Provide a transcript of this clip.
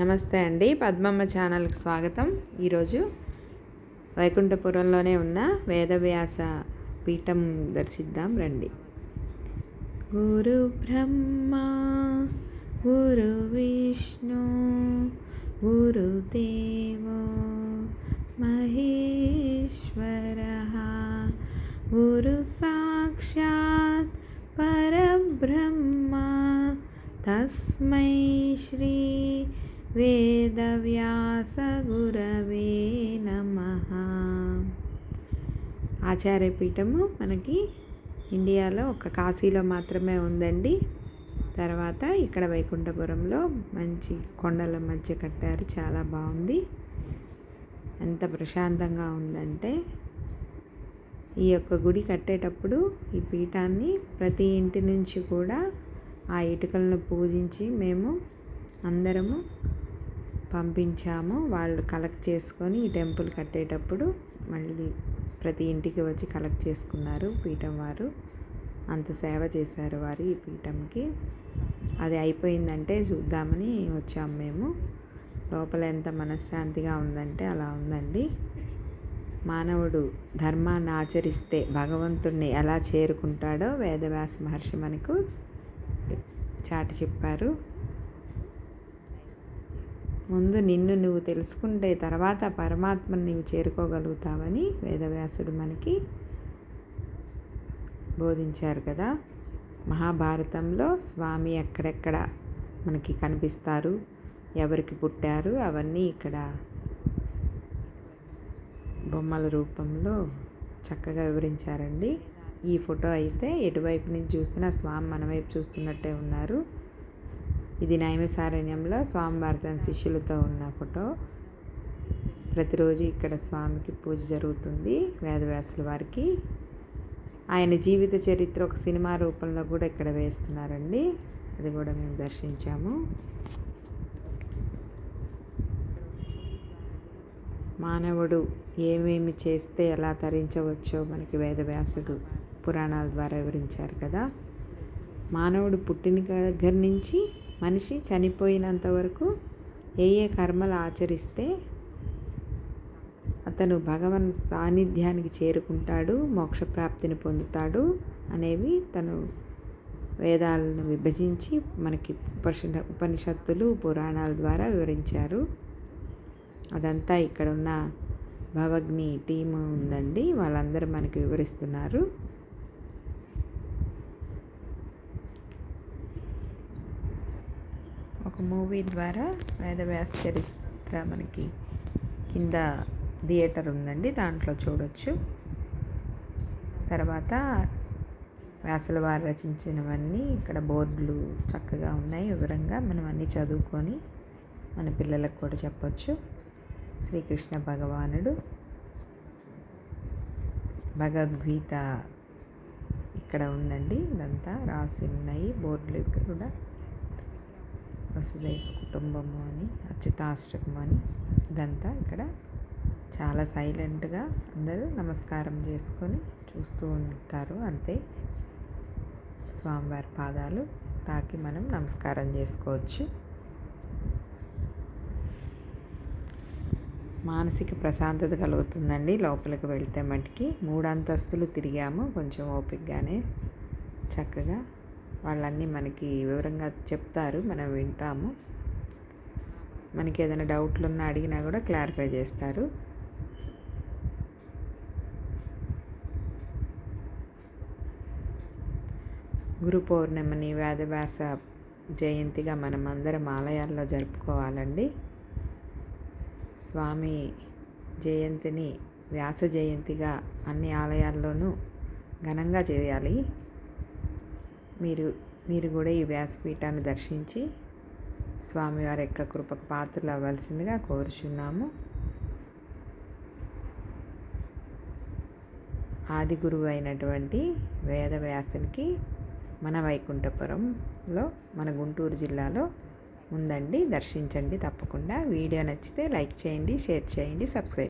నమస్తే అండి. పద్మమ్మ ఛానల్కి స్వాగతం. ఈరోజు వైకుంఠపురంలోనే ఉన్న వేదవ్యాస పీఠం దర్శిద్దాం రండి. గురు బ్రహ్మ గురు విష్ణు గురుదేవో మహేశ్వర. గురు సాక్షాత్ పరబ్రహ్మ తస్మై శ్రీ వేదవ్యాసగురవే నమ. ఆచార్యపీఠము మనకి ఇండియాలో ఒక కాశీలో మాత్రమే ఉందండి. తర్వాత ఇక్కడ వైకుంఠపురంలో మంచి కొండల మధ్య కట్టారు. చాలా బాగుంది. ఎంత ప్రశాంతంగా ఉందంటే ఈ యొక్క గుడి కట్టేటప్పుడు ఈ పీఠాన్ని ప్రతి ఇంటి నుంచి కూడా ఆ ఇటుకలను పూజించి మేము అందరము పంపించాము. వాళ్ళు కలెక్ట్ చేసుకొని ఈ టెంపుల్ కట్టేటప్పుడు మళ్ళీ ప్రతి ఇంటికి వచ్చి కలెక్ట్ చేసుకున్నారు పీఠం వారు. అంత సేవ చేశారు వారు ఈ పీఠంకి. అది అయిపోయిందంటే చూద్దామని వచ్చాము మేము. లోపల ఎంత మనశ్శాంతిగా ఉందంటే అలా ఉందండి. మానవుడు ధర్మాన్ని ఆచరిస్తే భగవంతుణ్ణి ఎలా చేరుకుంటాడో వేదవ్యాస మహర్షి మనకు చాటి చెప్పారు. ముందు నిన్ను నువ్వు తెలుసుకుంటే తర్వాత పరమాత్మను నీవు చేరుకోగలుగుతావని వేదవ్యాసుడు మనకి బోధించారు కదా. మహాభారతంలో స్వామి ఎక్కడెక్కడ మనకి కనిపిస్తారు? ఎవరికి పుట్టారు? అవన్నీ ఇక్కడ బొమ్మల రూపంలో చక్కగా వివరించారండి. ఈ ఫోటో అయితే ఎటువైపు నుంచి చూసినా స్వామి మన వైపు చూస్తున్నట్టే ఉన్నారు. ఇది నైమసారణ్యంలో స్వామివారి తన శిష్యులతో ఉన్న ఫోటో. ప్రతిరోజు ఇక్కడ స్వామికి పూజ జరుగుతుంది వేదవ్యాసుల వారికి. ఆయన జీవిత చరిత్ర ఒక సినిమా రూపంలో కూడా ఇక్కడ వేస్తున్నారండి. అది కూడా మేము దర్శించాము. మానవుడు ఏమేమి చేస్తే ఎలా తరించవచ్చో మనకి వేదవ్యాసుడు పురాణాల ద్వారా వివరించారు కదా. మానవుడు పుట్టిన దగ్గర నుంచి మనిషి చనిపోయినంత వరకు ఏ ఏ కర్మలు ఆచరిస్తే అతను భగవన్ సాన్నిధ్యానికి చేరుకుంటాడు మోక్షప్రాప్తిని పొందుతాడు అనేవి తను వేదాలను విభజించి మనకి ఉపనిష ఉపనిషత్తులు పురాణాల ద్వారా వివరించారు. అదంతా ఇక్కడ ఉన్న భవగ్ని టీము ఉందండి. వాళ్ళందరూ మనకి వివరిస్తున్నారు. ఒక మూవీ ద్వారా వేదవ్యాస చరిత్ర మనకి కింద థియేటర్ ఉందండి దాంట్లో చూడొచ్చు. తర్వాత వ్యాసుల వారు రచించినవన్నీ ఇక్కడ బోర్డులు చక్కగా ఉన్నాయి వివరంగా మనం అన్నీ చదువుకొని మన పిల్లలకు కూడా చెప్పొచ్చు. శ్రీకృష్ణ భగవానుడు భగవద్గీత ఇక్కడ ఉందండి ఇదంతా రాసి ఉన్నాయి బోర్డులు కూడా. వసుదైవ కుటుంబము అని అచ్యుతాష్టకము అని. ఇదంతా ఇక్కడ చాలా సైలెంట్గా అందరూ నమస్కారం చేసుకొని చూస్తూ ఉంటారు. అంతే. స్వామివారి పాదాలు తాకి మనం నమస్కారం చేసుకోవచ్చు. మానసిక ప్రశాంతత కలుగుతుందండి లోపలికి వెళ్తే మటుకి. మూడు అంతస్తులు తిరిగాము. కొంచెం ఓపికగానే చక్కగా వాళ్ళన్నీ మనకి వివరంగా చెప్తారు మనం వింటాము. మనకి ఏదైనా డౌట్లు ఉన్నా అడిగినా కూడా క్లారిఫై చేస్తారు. గురు పౌర్ణమిని వేదవ్యాస జయంతిగా మనం అందరం ఆలయాల్లో జరుపుకోవాలండి. స్వామి జయంతిని వ్యాస జయంతిగా అన్ని ఆలయాల్లోనూ ఘనంగా చేయాలి. మీరు మీరు కూడా ఈ వ్యాసపీఠాన్ని దర్శించి స్వామివారి యొక్క కృపకు పాత్రలు అవ్వాల్సిందిగా కోరుచున్నాము. ఆది గురువు అయినటువంటి వేదవ్యాసునికి మన వైకుంఠపురంలో మన గుంటూరు జిల్లాలో ఉందండి. దర్శించండి తప్పకుండా. వీడియో నచ్చితే లైక్ చేయండి షేర్ చేయండి సబ్స్క్రైబ్